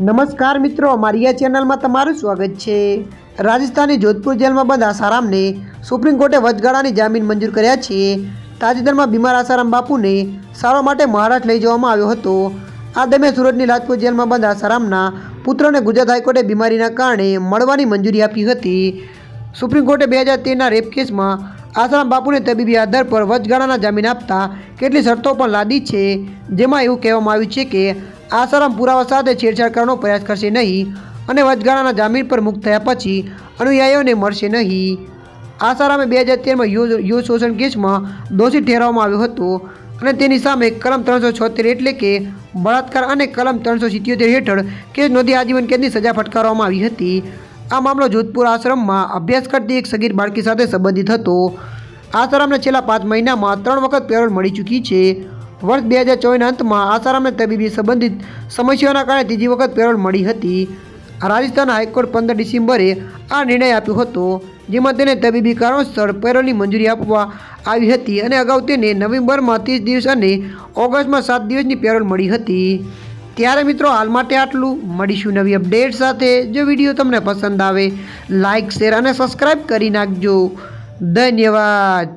નમસ્કાર મિત્રો મારી આ ચેનલમાં તમારું સ્વાગત છે. રાજસ્થાનની જોધપુર જેલમાં બંધ આસારામને સુપ્રીમ કોર્ટે વચગાળાની જામીન મંજૂર કર્યા છે. તાજેતરમાં બીમાર આસારામ બાપુને સારવાર માટે મહારાષ્ટ્ર લઈ જવામાં આવ્યો હતો. આ દરમિયાન સુરતની લાજપુર જેલમાં બંધ આસારામના પુત્રને ગુજરાત હાઈકોર્ટે બીમારીના કારણે મળવાની મંજૂરી આપી હતી. સુપ્રીમ કોર્ટે બે હજાર તેરના રેપ કેસમાં આસારામ બાપુને તબીબી આધાર પર વચગાળાના જામીન આપતા કેટલી શરતો પણ લાદી છે, જેમાં એવું કહેવામાં આવ્યું છે કે આસારામ પુરાવા સાથે છેડછાડ કરવાનો પ્રયાસ કરશે નહીં અને વચગાળાના જામીન પર મુક્ત થયા પછી અનુયાયીઓને મળશે નહીં. આસારામે બે હજાર તેરમાં યુ શોષણ કેસમાં દોષી ઠેરવવામાં આવ્યો હતો અને તેની સામે કલમ ત્રણસો છોતેર એટલે કે બળાત્કાર અને કલમ ત્રણસો સિત્યોતેર હેઠળ કેસ નોંધી આજીવન કેદની સજા ફટકારવામાં આવી હતી. આ મામલો જોધપુર આશ્રમમાં અભ્યાસ કરતી એક સગીર બાળકી સાથે સંબંધિત હતો. આસારામને છેલ્લા પાંચ મહિનામાં ત્રણ વખત પેરોલ મળી ચૂકી છે. વર્ષ બે હજાર ચોવીસના અંતમાં આસારામને તબીબી સંબંધિત સમસ્યાઓના કારણે ત્રીજી વખત પેરોલ મળી હતી. રાજસ્થાન હાઈકોર્ટ પંદર ડિસેમ્બરે આ નિર્ણય આપ્યો હતો, જેમાં તેને તબીબી કારણોસર પેરોલની મંજૂરી આપવા આવી હતી અને અગાઉ તેને નવેમ્બરમાં ત્રીસ દિવસ અને ઓગસ્ટમાં સાત દિવસની પેરોલ મળી હતી. ત્યારે મિત્રો, હાલ માટે આટલું. મળીશું નવી અપડેટ સાથે. જો વીડિયો તમને પસંદ આવે લાઇક શેર અને સબસ્ક્રાઈબ કરી નાખજો. ધન્યવાદ.